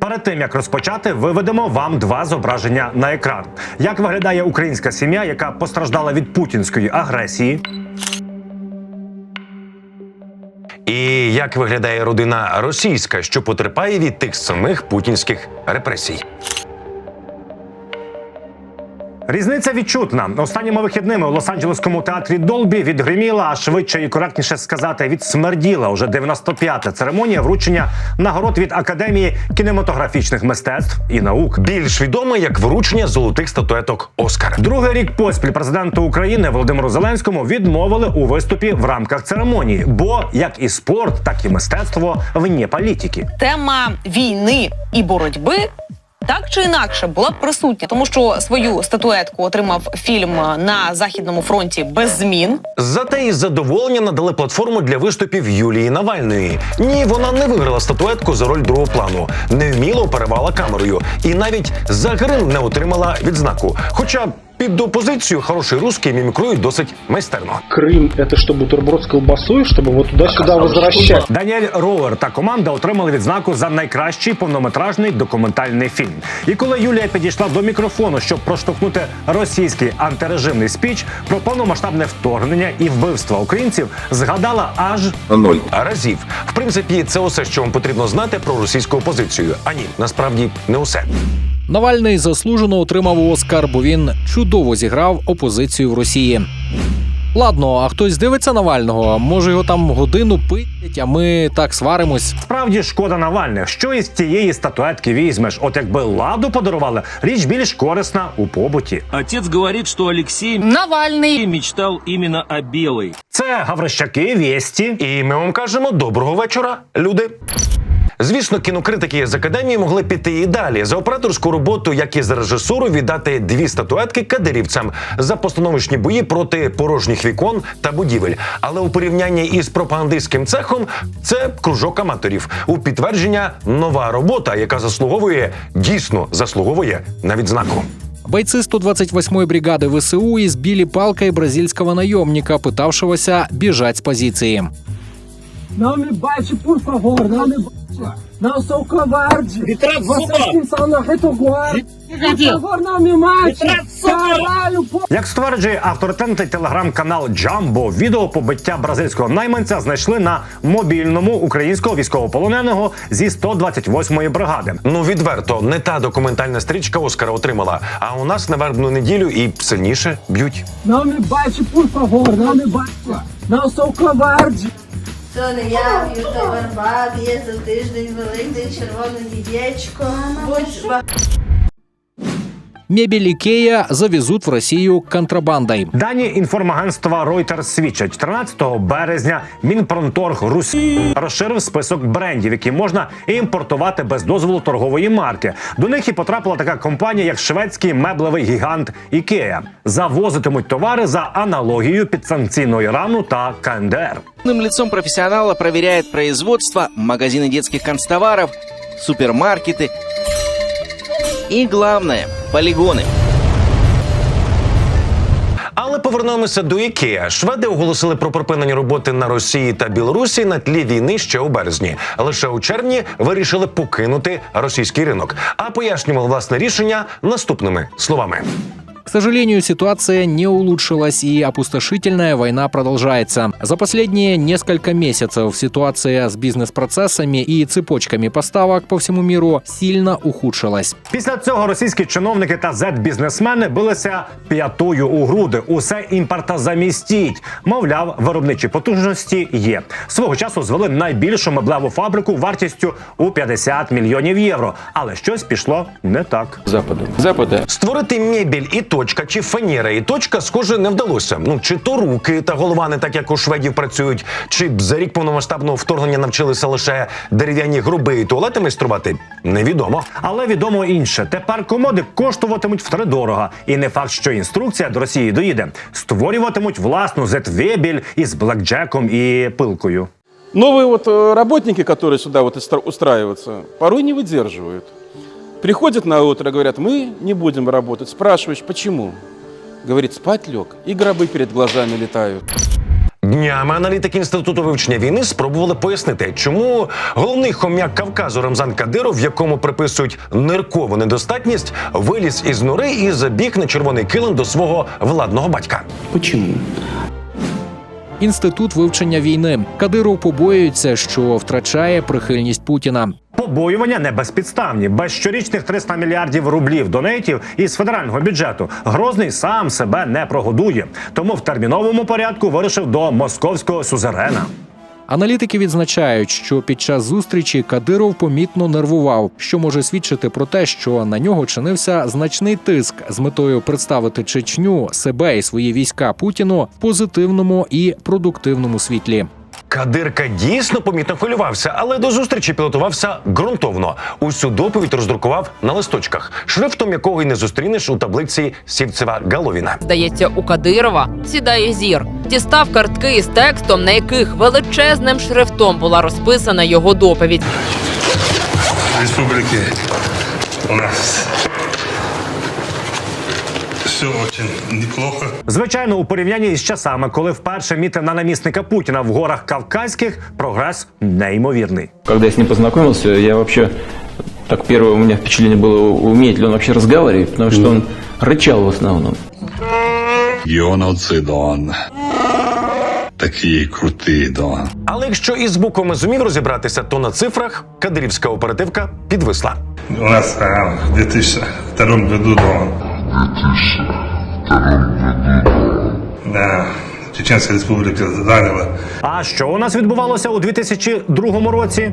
Перед тим як розпочати, виведемо вам два зображення на екран. Як виглядає українська сім'я, яка постраждала від путінської агресії? І як виглядає родина російська, що потерпає від тих самих путінських репресій? Різниця відчутна. Останніми вихідними у Лос-Анджелеському театрі Долбі відгриміла, а швидше і коректніше сказати, відсмерділа уже 95-та церемонія вручення нагород від Академії кінематографічних мистецтв і наук. Більш відоме як вручення золотих статуеток Оскар. Другий рік поспіль президенту України Володимиру Зеленському відмовили у виступі в рамках церемонії, бо як і спорт, так і мистецтво вне політики. тема війни і боротьби. Так чи інакше була б присутня, тому що свою статуетку отримав фільм на західному фронті без змін. Зате із задоволення надали платформу для виступів Юлії Навальної. Ні, вона не виграла статуетку за роль другого плану, невміло перевала камерою і навіть за грим не отримала відзнаку. Хоча під опозицію хороший русський мімікрує досить майстерно. Крым это что, бутерброд с колбасой, чтобы вот туда-сюда возвращать? Даніель Роуер та команда отримали відзнаку за найкращий повнометражний документальний фільм. І коли Юлія підійшла до мікрофону, щоб проштовхнути російський антирежимний спіч про повномасштабне вторгнення і вбивства українців, згадала аж Ноль. разів. В принципі, це усе, що вам потрібно знати про російську опозицію. А ні, насправді не усе. Навальний заслужено отримав Оскар, бо він чудово зіграв опозицію в Росії. Ладно, а хтось дивиться Навального, може його там годину пить, а ми так сваримось. справді шкода Навальних. Що із тієї статуетки візьмеш? От якби ладу подарували, річ більш корисна у побуті. Отец говорит, что Алексей Навальний мечтал именно о белой. Це Гаврищаки, Вєсті. І ми вам кажемо доброго вечора, люди. Звісно, кінокритики з академії могли піти і далі за операторську роботу, як і за режисуру, віддати дві статуетки кадирівцям за постановочні бої проти порожніх вікон та будівель. Але у порівнянні із пропагандистським цехом це кружок аматорів. У підтвердження нова робота, яка заслуговує дійсно заслуговує на відзнаку. Бойцы 128-й бригады ВСУ избили палкой бразильского наемника, пытавшегося бежать с позиции. Não me bate, por favor, não me bate. Não sou covarde. Vocês que são na retaguarda. Por favor, não me mate. Caralho, pô. Як стверджує авторитетний телеграм-канал Джамбо, відео побиття бразильського найманця знайшли на мобільному українського військовополоненого зі 128-ї бригади. Ну відверто, не та документальна стрічка Оскара отримала. А у нас на вербну неділю і сильніше б'ють. Não me bate, por favor, não me bate. Não sou covarde. То не я, Юрка Барбак, є за тиждень великдень, червоне дідечко. Будь ба- Мебель Икея завезут в Россию контрабандой. Дані інформагентства Reuters свідчать, 13 березня Мінпромторг Русі розширив список брендів, які можна імпортувати без дозволу торгової марки. До них і потрапила така компанія, як шведський меблевий гігант Ікея. Завозитимуть товари за аналогією підсанкційного Ірану та КНДР. Крупным лицом профессионала проверяет производство, магазины детских констоваров, супермаркеты и, главное, полигоны. Але повернемося до Ікеа. Шведи оголосили про припинення роботи на Росії та Білорусі на тлі війни ще у березні. Лише у червні вирішили покинути російський ринок. А пояснювали власне рішення наступними словами. К сожалению, ситуация не улучшилась и опустошительная война продолжается. За последние несколько месяцев ситуация с бизнес-процессами и цепочками поставок по всему миру сильно ухудшилась. Після цього російські чиновники та зет-бізнесмени билися п'ятою у груди. Усе імпортозамістіть. Мовляв, виробничі потужності є. Свого часу звели найбільшу меблеву фабрику вартістю у 50 мільйонів євро. Але щось пішло не так. Запада. Запада. Створити мебіль і точка, чи фанера і точка, схоже, не вдалося. Ну чи то руки та голова не так, як у шведів працюють, чи б за рік повномасштабного вторгнення навчилися лише дерев'яні груби і туалети майструвати, невідомо. Але відомо інше. Тепер комоди коштуватимуть втридорога. І не факт, що інструкція до Росії доїде. Створюватимуть власну зет-вебіль із блекджеком і пилкою. Новые вот э, работники, которые сюда вот истра- устраиваются, порой не выдерживают. Приходят на утро, говорят, мы не будем работать. Спрашиваешь, почему? Говорит, спать лег, и гробы перед глазами летают. Днями аналітики інституту вивчення війни спробували пояснити, чому головний хом'як Кавказу Рамзан Кадиров, якому приписують ниркову недостатність, виліз із нори і забіг на червоний килим до свого владного батька. Інститут вивчення війни. Кадиров побоюється, що втрачає прихильність Путіна. Побоювання не безпідставні. Без щорічних 300 мільярдів рублів донейтів із федерального бюджету Грозний сам себе не прогодує. Тому в терміновому порядку вирушив до московського сюзерена. Аналітики відзначають, що під час зустрічі Кадиров помітно нервував, що може свідчити про те, що на нього чинився значний тиск з метою представити Чечню, себе і свої війська Путіну в позитивному і продуктивному світлі. Кадирка дійсно помітно хвилювався, але до зустрічі підготувався ґрунтовно. Усю доповідь роздрукував на листочках, шрифтом якого й не зустрінеш у таблиці Сівцева Галовіна. Здається, у Кадирова сідає зір. Дістав картки із текстом, на яких величезним шрифтом була розписана його доповідь. республики у нас все очень неплохо. Звичайно, у порівнянні із часами, коли вперше міти на намісника Путіна в горах Кавказьких, прогрес неймовірний. Когда я с ним познакомился, я вообще так первое у меня впечатление было, умеет ли он вообще разговаривать, потому что он рычал в основном. Йоновці Дон. Такі круті Дон. Але якщо із буквами зумів розібратися, то на цифрах кадирівська оперативка підвисла. У нас а, в 2002 году Дон. Да, Чеченська республіка заняла А що у нас відбувалося у 2002 році?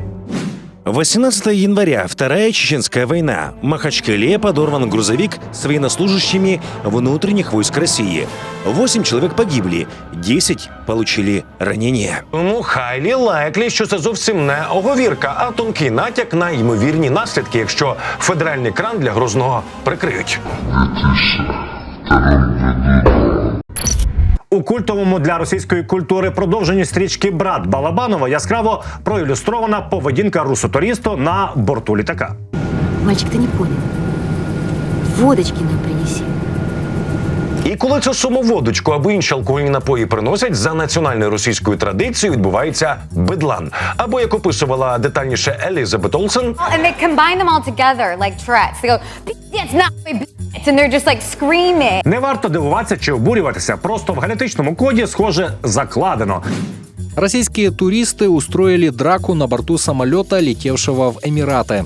18 января Вторая Чеченская война. В Махачкале подорван грузовик с военнослужащими внутренних войск России. Восемь человек погибли, 10 получили ранения. Тому хайлі лайклі, що це зовсім не оговірка, а тонкий натяк на ймовірні наслідки, якщо федеральний кран для Грозного прикриють. У культовому для російської культури продовженні стрічки Брат Балабанова яскраво проілюстрована поведінка русоторісту на борту літака. Мальчик, ти не понял. Водочки нам принеси. І коли цю самоводочку або інші алкогольні напої приносять, за національною російською традицією відбувається бедлан. Або як описувала детальніше Елізабет Олсен, And they combine them all together like Tourette's. They go, it's not and they're just like screaming. Не варто дивуватися чи обурюватися. Просто в генетичному коді, схоже, закладено. Российские туристы устроили драку на борту самолета, летевшего в Эмираты.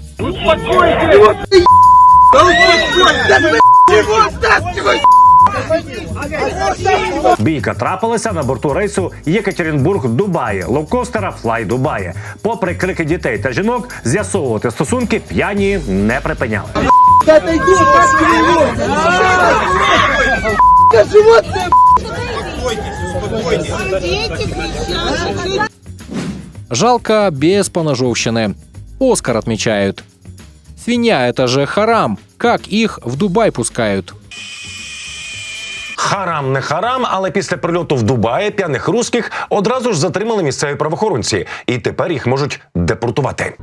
Бійка трапилася на борту рейсу Єкатеринбург-Дубаї, лоукостера Fly Дубаї. Попри крики дітей та жінок, з'ясовувати стосунки п'яні не припиняли. Жалко без поножовщины. Оскар отмечают. Свинья – это же харам. Как их в Дубай пускают? Харам не харам, але після прильоту в Дубаї п'яних русських одразу ж затримали місцеві правоохоронці, і тепер їх можуть депортувати.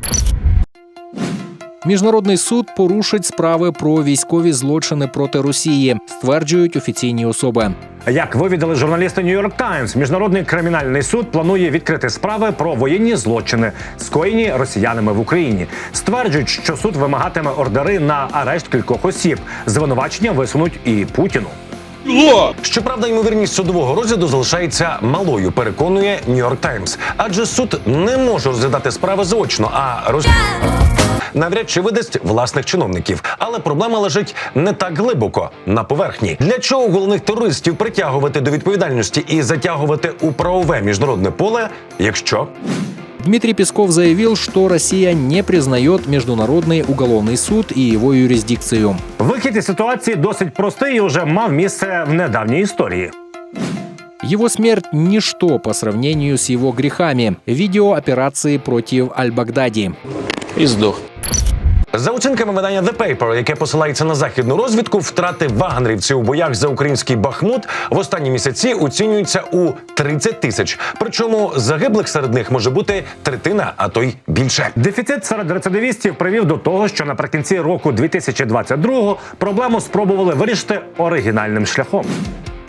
Міжнародний суд порушить справи про військові злочини проти Росії, стверджують офіційні особи. Як вивідали журналісти New York Times, міжнародний кримінальний суд планує відкрити справи про воєнні злочини, скоєні росіянами в Україні. Стверджують, що суд вимагатиме ордери на арешт кількох осіб. Звинувачення висунуть і Путіну. Щоправда, ймовірність судового розгляду залишається малою, переконує York Times. Адже суд не може розглядати справи заочно, а роз... навряд чи видасть власних чиновників. Але проблема лежить не так глибоко на поверхні. Для чого головних терористів притягувати до відповідальності і затягувати у правове міжнародне поле, якщо Дмитрий Песков заявил, что Россия не признает Международный уголовный суд и его юрисдикцию. Вихід із ситуації досить простий і вже мав місце в недавній історії. Его смерть – ничто по сравнению с его грехами. Видео операции против Аль-Багдади. И сдох. За оцінками видання The Paper, яке посилається на західну розвідку, втрати вагнерівців у боях за український Бахмут в останні місяці оцінюються у 30 тисяч. Причому загиблих серед них може бути третина, а то й більше. Дефіцит серед рецидивістів привів до того, що наприкінці року 2022 проблему спробували вирішити оригінальним шляхом.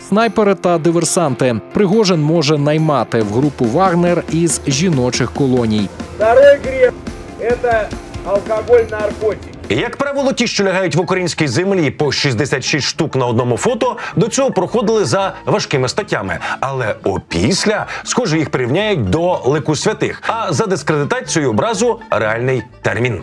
Снайпери та диверсанти. Пригожин може наймати в групу Вагнер із жіночих колоній. Второй грех – это алкоголь, наркотики. Як правило, ті, що лягають в українській землі по 66 штук на одному фото, до цього проходили за важкими статтями. Але опісля, схоже, їх прирівняють до лику святих. А за дискредитацію образу реальний термін.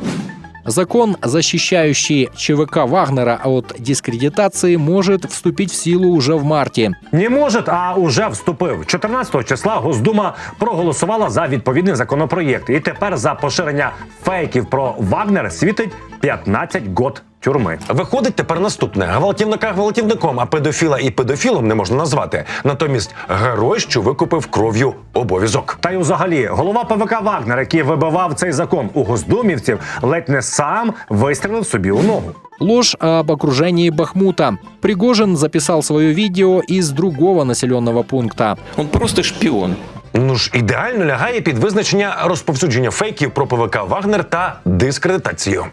Закон, защищающий ЧВК Вагнера от дискредитации, может вступить в силу уже в марте. Не може, а уже вступив. 14 числа Госдума проголосувала за відповідний законопроєкт. І тепер за поширення фейків про Вагнер світить 15 год тюрми. Виходить тепер наступне: гвалтівника гвалтівником, а педофіла і педофілом не можна назвати. Натомість герой, що викупив кров'ю обов'язок. Та й взагалі голова ПВК Вагнер, який вибивав цей закон у госдумівців, ледь не сам вистрілив собі у ногу. Ложь об окружении Бахмута. Пригожин записал свое видео из другого населенного пункта. Он просто шпион. Ну ж ідеально лягає під визначення розповсюдження фейків про ПВК Вагнер та дискредитацію.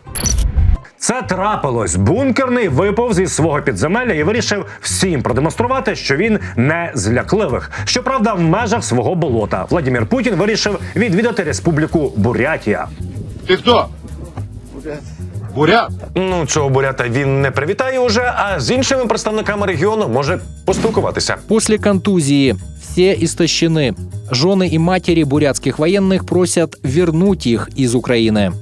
Це трапилось. Бункерний виповз із свого підземелля і вирішив всім продемонструвати, що він не з лякливих. Щоправда, в межах свого болота Владимир Путін вирішив відвідати республіку Бурятія. Ты кто? Бурят. Ну цього бурята він не привітає уже, а з іншими представниками регіону може поспілкуватися. После контузии все истощены. Жены и матери бурятских военных просят вернуть их из Украины.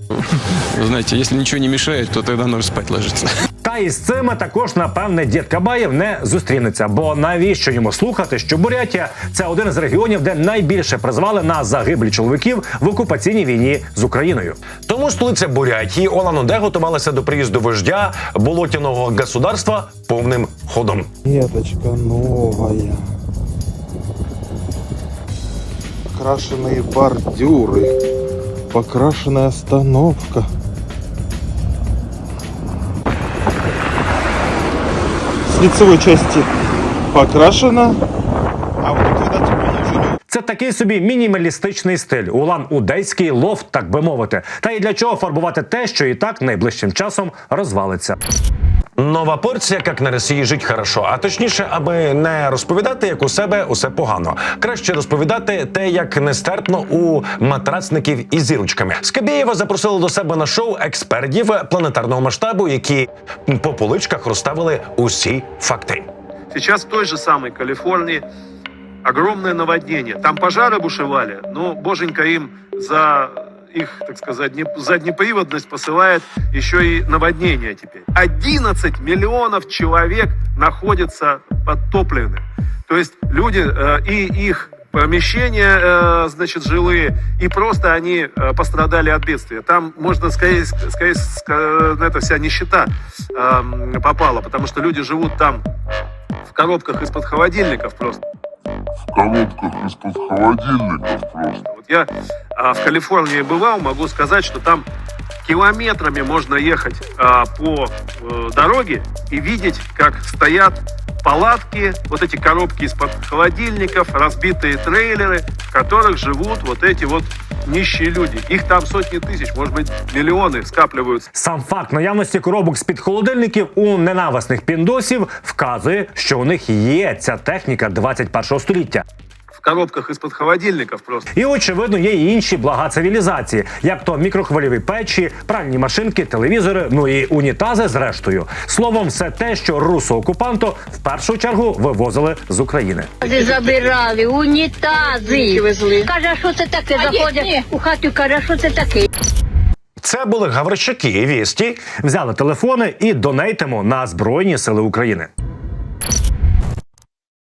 Вы знаете, если ничего не мешает, то тогда нужно спать ложиться. Та із цими також, напевне, дід Кабаєв не зустрінеться. Бо навіщо йому слухати, що Бурятія це один з регіонів, де найбільше призвали на загиблі чоловіків в окупаційній війні з Україною. Тому столиця Бурятії Олан-Удэ готувалася до приїзду вождя болотяного государства повним ходом. Веточка новая. Покрашенные бордюры. Покрашенная остановка. С лицевой части покрашена. А вот уже Це такий собі мінімалістичний стиль, улан-удейський лофт, так би мовити. Та й для чого фарбувати те, що і так найближчим часом розвалиться. Нова порція, як на Росії жить хорошо, а точніше, аби не розповідати, як у себе усе погано. Краще розповідати те, як нестерпно у матрацників із зірочками. Скабєєва запросили до себе на шоу експертів планетарного масштабу, які по поличках розставили усі факти. Сейчас в той же самой Калифорнии огромное наводнение. Там пожары бушевали, но боженька им за их, так сказать, не, заднеприводность посылает еще и наводнение теперь. 11 миллионов человек находятся подтоплены. То есть люди э, и их помещения, э, значит, жилые, и просто они э, пострадали от бедствия. Там, можно скорее, скорее на это вся нищета э, попала, потому что люди живут там в коробках из-под холодильников просто. В коробках из-под холодильников просто. Вот я а, в Калифорнии бывал, могу сказать, что там километрами можно ехать а, по э, дороге и видеть, как стоят палатки, вот эти коробки из-под холодильников, разбитые трейлеры, в которых живут вот эти вот нищие люди. Их там сотни тысяч, может быть, миллионы скапливаются. Сам факт наявності коробок з-під холодильників у ненависних піндосів вказує, що у них є ця техніка 21 століття. Коробках из-под холодильников просто. І очевидно, є і інші блага цивілізації, як то мікрохвильові печі, пральні машинки, телевізори, ну і унітази. Зрештою, словом, все те, що русо-окупанто в першу чергу вивозили з України. Забирали унітази. Каже, що це таке? Заходять у хату, каже, що це таке. Це були Гаврищаки. Вісті Взяли телефони і донейтимо на Збройні Сили України.